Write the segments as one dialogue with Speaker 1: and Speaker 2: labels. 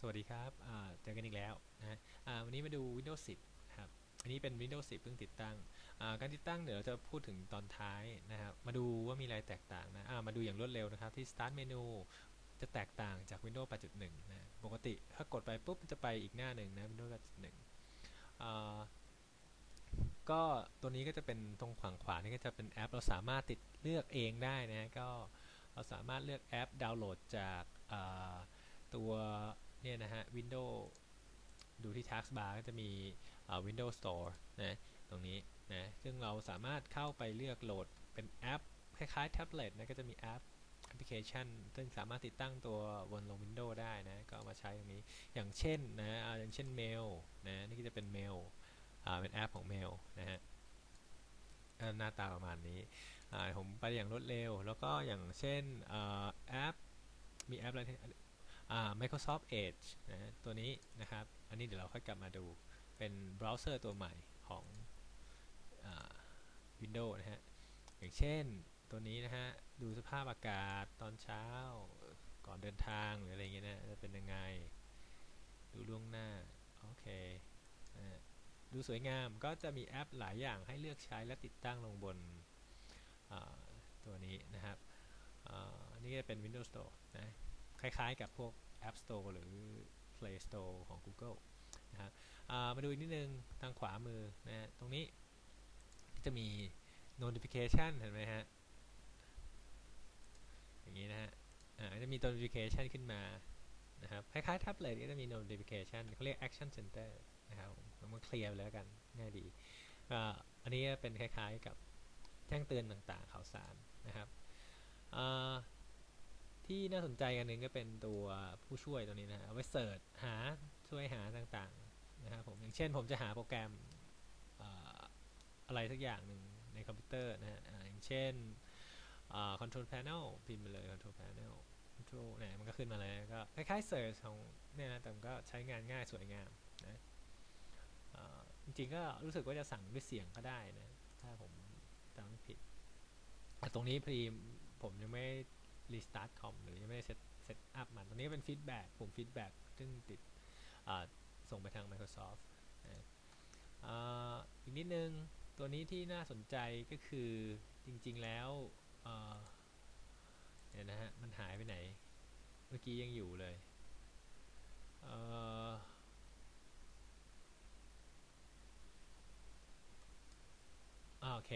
Speaker 1: สวัสดีครับเจอกันอีกแล้วนะะวันนี้มาดู Windows 10 ครับ อันนี้เป็น Windows 10 เพิ่งติดตั้ง การติดตั้งเดี๋ยวเราจะพูดถึงตอนท้ายนะครับ มาดูว่ามีอะไรแตกต่างนะมาดูอย่างรวดเร็วนะครับ ที่ Start Menu จะแตกต่างจาก Windows 8.1 นะ ปกติถ้ากดไปปุ๊บจะไปอีกหน้าหนึ่งนะ Windows 8.1อ่าก็ตัวนี้ก็จะเป็นตรงขวางขวานี่ก็จะเป็นแอป เราสามารถติดเลือกเองได้นะ ก็เราสามารถเลือกแอปดาวน์โหลดจากตัว เนี่ยนะฮะ Windows ดูที่ Taskbar ก็จะมี Windows Store นะตรงนี้นะซึ่งเราสามารถเข้าไปเลือกโหลดเป็นแอป คล้ายๆแท็บเล็ตนะก็จะมีแอปแอปพลิเคชัน ซึ่งสามารถติดตั้งตัวบนลง Windows ได้นะ ก็ามาใช้ตรงนี้ อย่างเช่นนะอย่างเช่น Mail นะนี่ก็จะเป็น Mail อ่าเป็นแอปของ Mail นะฮะหน้าตาประมาณนี้ผมไปอย่างรวดเร็ว แล้วก็อย่างเช่นแอปมีแอปอะไร Microsoft Edge นะตัวนี้นะครับ อันนี้เดี๋ยวเราค่อยกลับมาดู เป็นเบราว์เซอร์ตัวใหม่ของ Windows นะฮะ อย่างเช่นตัวนี้นะฮะ ดูสภาพอากาศตอนเช้า ก่อนเดินทางหรืออะไรเงี้ยนะ จะเป็นยังไง ดูล่วงหน้า โอเคดูสวยงามก็จะมีแอปหลายอย่างให้เลือกใช้และติดตั้งลงบนตัวนี้นะครับนี่จะเป็น Windows Store นะ คล้ายๆกับพวก App Store หรือ Play Store ของ Google นะครับมาดูอีกนิดนึงทางขวามือนะฮะตรงนี้จะมี notification เห็นไหมฮะ อย่างนี้นะฮะจะมี notification ขึ้นมานะครับคล้ายๆแท็บเล็ตก็จะมี notification เขาเรียก action center นะครับมันเคลียร์แล้วกันง่ายดีอันนี้เป็นคล้ายๆกับแจ้งเตือนต่างๆข่าวสารนะครับ ที่น่าสนใจอันหนึ่งก็เป็นตัวผู้ช่วยตัวนี้นะเอาไว้เสิร์ชหาช่วยหาต่างๆนะครับผมอย่างเช่นผมจะหาโปรแกรมอะไรสักอย่างหนึ่งในคอมพิวเตอร์นะฮะอย่างเช่น control panel พิมพ์ไปเลย control panel control เนี่ยมันก็ขึ้นมาเลยก็คล้ายๆเสิร์ชของเนี่ยนะแต่ก็ใช้งานง่ายสวยงามนะจริงๆก็รู้สึกว่าจะสั่งด้วยเสียงก็ได้นะ ถ้าผมจำไม่ผิดแต่ตรงนี้พอดีผมยังไม่ รีสตาร์ทคอมหรือยังไม่ได้เซตเซตอัพมันตรงนี้เป็นฟีดแบ็กปุ่มฟีดแบ็กซึ่งติดส่งไปทาง Microsoft อีกนิดนึงตัวนี้ที่น่าสนใจก็คือจริงๆแล้วเนี่ยนะฮะ มันหายไปไหน เมื่อกี้ยังอยู่เลยโอเค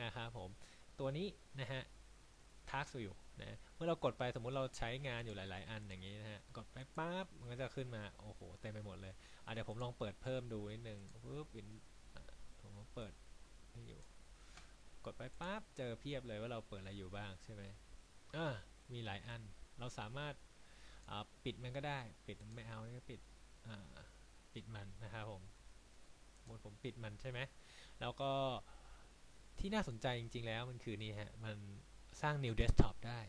Speaker 1: นะครับผม ตัวนี้นะฮะ ทักอยู่นะเมื่อเรากดไปสมมุติเราใช้งานอยู่หลาย ๆ อันอย่างนี้นะฮะกดไปปั๊บมันก็จะขึ้นมาโอ้โหเต็มไปหมดเลยอะเดี๋ยวผมลองเปิดเพิ่มดูนิดนึงปุ๊บวินผมเปิดนี่อยู่กดไปปั๊บเจอเพียบเลยว่าเราเปิดอะไรอยู่บ้างใช่ไหมอ่ามีหลายอันเราสามารถปิดมันก็ได้ปิดไม่เอาก็ปิดปิดมันนะครับผมหมดผมปิดมันใช่ไหมแล้วก็ที่น่าสนใจจริง ๆ แล้วมันคือนี่ฮะมัน สร้าง new desktop ได้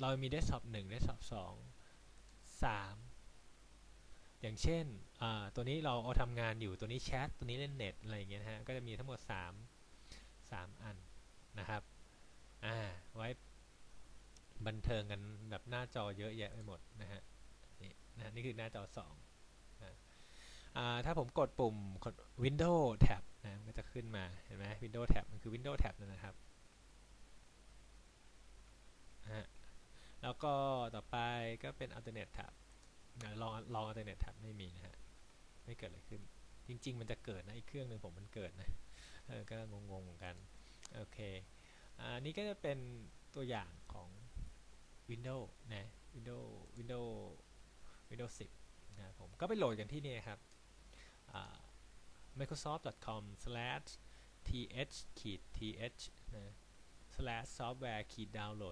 Speaker 1: เรามี desktop 1 desktop 2 3 อย่างเช่นตัวนี้เราเอาทำงานอยู่ตัวนี้แชทตัวนี้เล่นเน็ตอะไรอย่างเงี้ยนะฮะก็จะมีทั้งหมด 3 3 อันนะครับอ่าไว้บันเทิงกันแบบหน้าจอเยอะแยะไปหมดนะฮะนี่นะนี่คือหน้าจอ2นะถ้าผมกดปุ่ม Windows Tab นะมันก็จะขึ้นมา เห็นไหม Windows Tab มันคือ Windows Tab นะครับฮะ แล้วก็ต่อไปก็เป็น alternate tab นะลองลอง alternate tab ไม่มีนะฮะ ไม่เกิดอะไรขึ้น จริง ๆ มันจะเกิดนะอีกเครื่องหนึ่งผมมันเกิดนะเออก็งงๆเหมือนกัน โอเค อันนี้ก็จะเป็นตัวอย่างของ Windows นะ Windows Windows Windows 10 นะผมก็ไปโหลดกันที่นี่ครับ microsoft.com/th-th นะ slash software ขีดดาวน์โหลด